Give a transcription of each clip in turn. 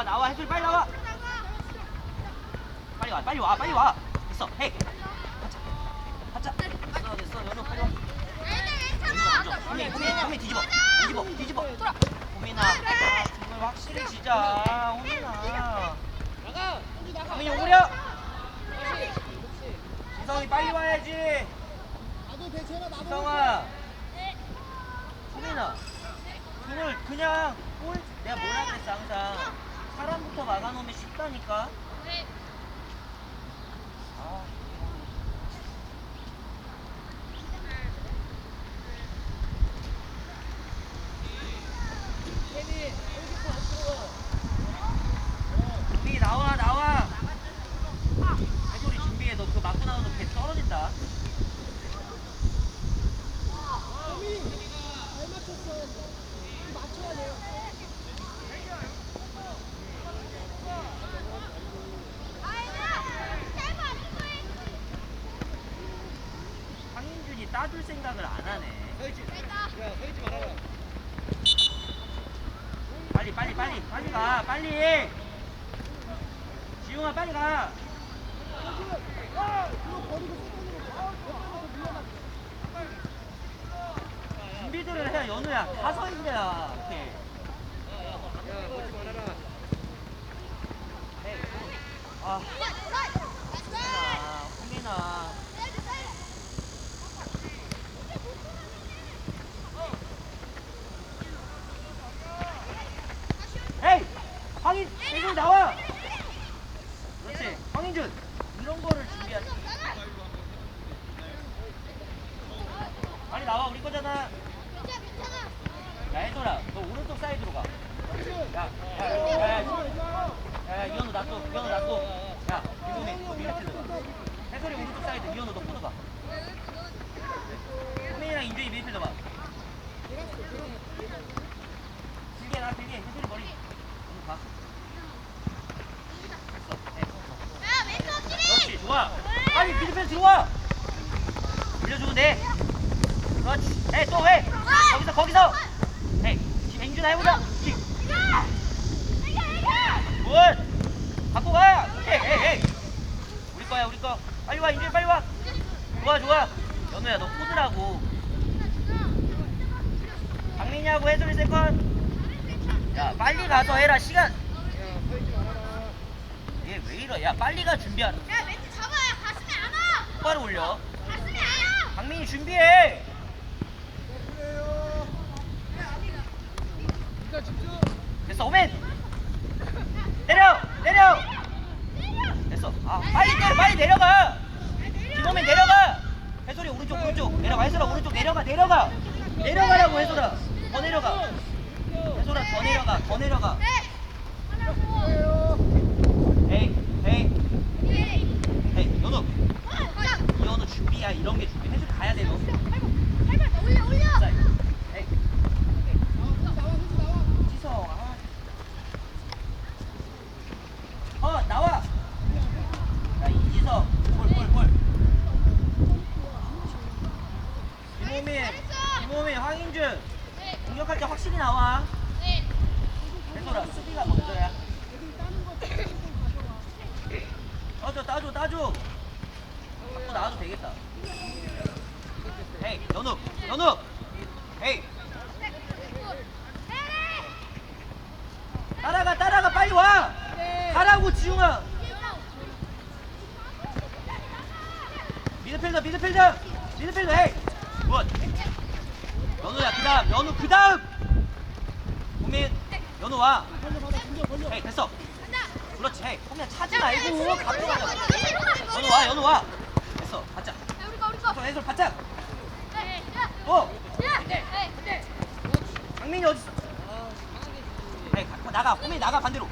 해솔이 빨리 나와. 빨리 와 빨리 와 빨리 와. 됐어 헤이. 가자. 가자. 됐어 됐어. 연우 빨리 와. 호미 호미 호미 뒤집어. 뒤집어 뒤집어. 호민아 아, 정말 확실히 진짜 호민아. 호민이 오려? 지성이 빨리 와야지. 지성아. 호민아. 그걸 그냥 꼴 내가 뭐라 그랬어 항상 사람부터 막아놓으면 쉽다니까 아. 준비 나와 나와 해솔이 준비해 너 그거 맞고 나오면 배 떨어진다 황인준이 따줄 생각을 안 하네. 빨리 빨리 빨리 빨리 가 빨리. 지웅아 빨리 가. 준비들을 해야 연우야. 가서 있냐 이렇게. 아 호민아 에이 황인 황인 나와 그렇지 황인준 이런 거를 준비하지 빨리 나와 우리 거잖아 야 해줘라 너 오른쪽 사이드로 가 야, 야, 야, 야, 야, 이현우 놔둬, 이현우 놔둬. 야, 이놈이 너 미드필더 가. 해설이 오른쪽 사이드, 이현우 너 코너 가. 호민이랑 인준이 미드필더 가. 길게 나, 길게. 해설이 머리. 오늘 가. 됐어, 해. 그렇지, 좋아. 빨리 미드필더 들어와. 올려주면 돼. 그렇지. 해, 또 해. 거기서, 거기서. 해. 지금 행준아 해보자. 지. 굿! 갖고 가! 오케이! 우리 거야, 우리 거. 빨리 와, 인준이 빨리 와! 좋아, 좋아! 연우야, 너 포드라고. 박민이하고 해솔이 세컨. 야, 빨리 가서 해라, 시간. 얘 왜 이러? 야, 빨리 가, 준비하라. 똑바로 올려. 박민이 준비해! 됐어, 오멘! 내려! 내려! 됐어. 아, 빨리 내려, 빨리 내려가! 김호민 내려가! 해솔이 오른쪽, 오른쪽. 내려가, 해솔아, 오른쪽 내려가, 내려가! 내려가라고, 해솔아! 더 내려가! 해솔아, 더 내려가, 더 내려가! 에이, 에이, 에이, 연우! 이현우 준비야, 이런 게 준비. 해솔 가야 돼, 너. 자, 에이. 지성, 아. 어 나와 야 이지성 볼볼볼 김호민 김호민 황인준 공격할 때 확실히 나와. 해솔아. 수비가 먼저야 따줘 따줘 따줘. 갖고 나와도 되겠다. 에이 연우 연우 에이. 따라가 따라가. 빨리 와. 가라고 지웅아. 미드필더 미드필더. 미드필더 헤이 굿 연우야 그 다음. 연우 그 다음. 호민. 연우 와. 헤이 됐어. 그렇지. 헤이 호민 차지 말고 갖고 가자. 연우 와 연우 와. 됐어 받자. 저 해솔 받자. 또 장민이 어딨어? 헤이 갖고 나가. 호민 나가 반대로.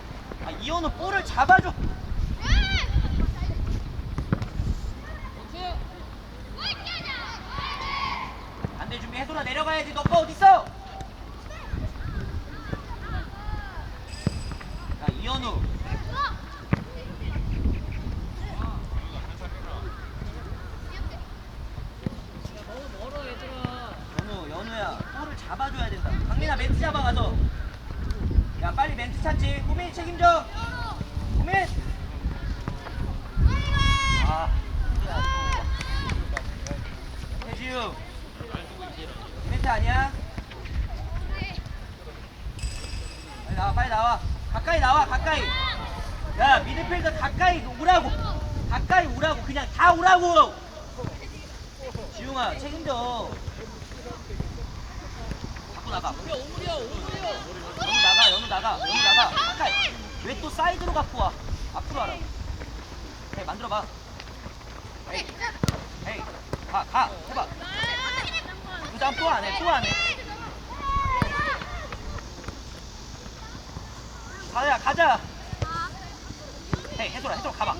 아 이현우 볼을 잡아줘 반대 준비 해솔아 내려가야지. 너거 어딨어? 야 이현우. 잡아줘야 된다. 강민아 멘트 잡아가서. 야 빨리 멘트 찾지. 호민이 책임져. 호민 아 태지우 멘트 아니야 빨리 나와 빨리 나와 가까이 나와 가까이 야 미드필더 가까이 오라고 가까이 오라고 그냥 다 오라고. 지웅아 책임져. 갖고 나가. 연우 나가 연우 나가 연우 나가. 왜 또 사이드로 갖고 와? 앞으로 와라. 헤이 만들어봐. 헤이. 헤이. 가 가. 해봐. 그 다음 또 안 해 또 안 해. 가자 가자. 헤이 해솔아 해솔아 가봐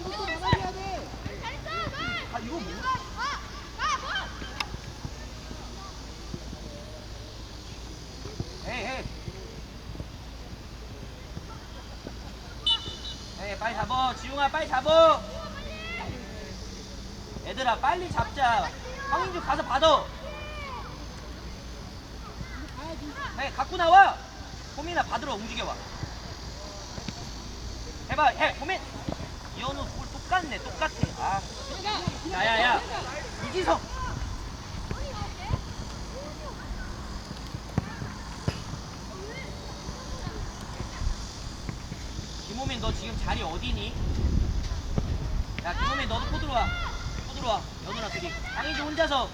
헤이 헤이. 헤이 빨리 잡어 지웅아 빨리 잡어 얘들아 빨리 잡자. 황인주 가서 받아. 헤이 갖고 나와. 호민아 받으러 움직여봐. 해봐 해 호민. 이현우 뭘 똑같네 똑같아 아 야야야. 이지성. 김호민 너 지금 자리 어디니? 야 김호민 너도 코 들어와. 코 들어와. 연우랑 둘이. 강인주 혼자서.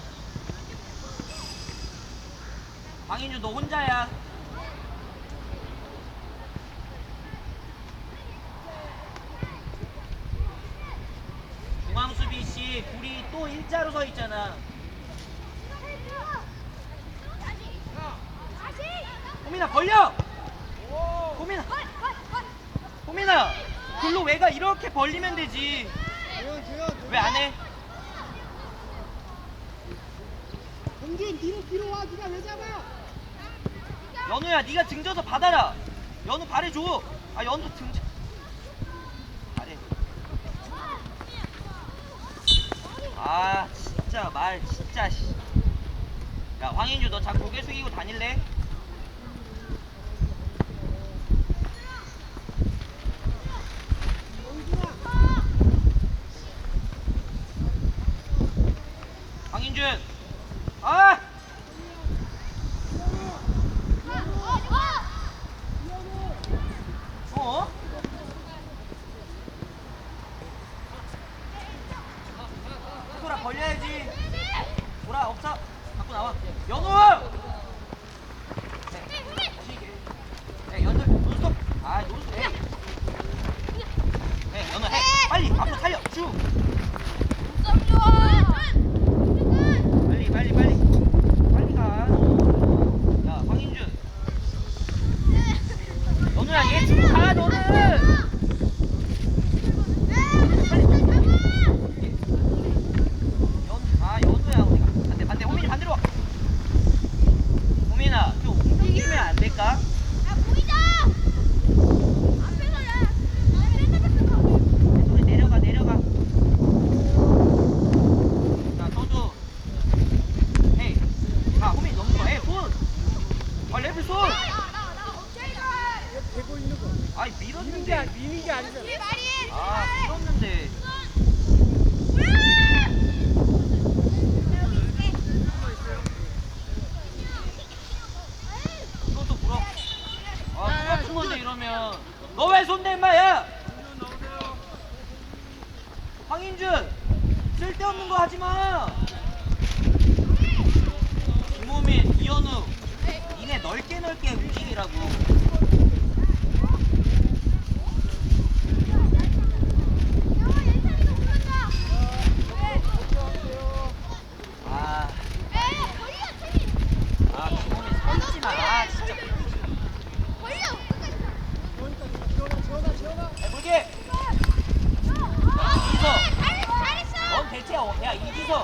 강인주 너 혼자야 중앙수비 씨 불이 또 일자로 서 있잖아. 호민아 벌려! 호민아. 호민아 글로 왜가 이렇게 벌리면 되지? 왜 안 해? 공준 뒤로 뒤로 와 네가 왜 잡아? 연우야 네가 등져서 받아라. 연우 발해줘. 아 연우 등져 발해 아 진짜 말 진짜 씨. 야 황인주 너 자꾸 고개 숙이고 다닐래? 황인준 아 어? 소라 벌려야지. 소라 없어. 갖고 나와. 연우. 네. 네, 연우 논스톱. 아, 논스톱. 해. 네, 연우 해. 빨리 앞으로 살려. 쭉. 빨리, 빨리, 빨리. 빨리 가. 야, 황인준. 연우야, 얘 지금 가, 너는. 연, 아 연우야 우리가 반대 반대 호민이 반대로 와. 호민아 좀 움직이면 안 될까? 소리 내려가 내려가 자 서주 헤이 자 호민 넘는 거 헤이 손 아, 레벨 손 대고 있는 거 아이 미는 게 밀었는데 아니 미는 게 아니잖아 아 밀었는데 이것도 물어 아 똑 같은 건데 이러면. 너 왜 손대 임마야 황인준 쓸데없는 거 하지 마. 김호민 이현우. 니네 넓게 넓게 움직이라고 아, 아 김호민 서있지마 아 진짜 그러니까 지원아 지원아 지원아 해볼게 넌 대체 어, 야 이기서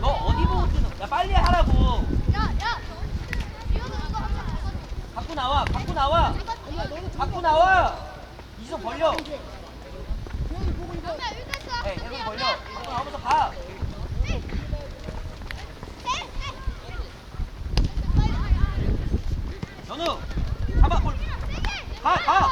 너 어디 보고 뛰는 야 빨리 하라고. 갖고 나와 갖고 나와. 갖고 나와. 이성 벌려. 에 해솔 벌려. 갖고 나오면서 가. 연우 잡아 골. 가, 가.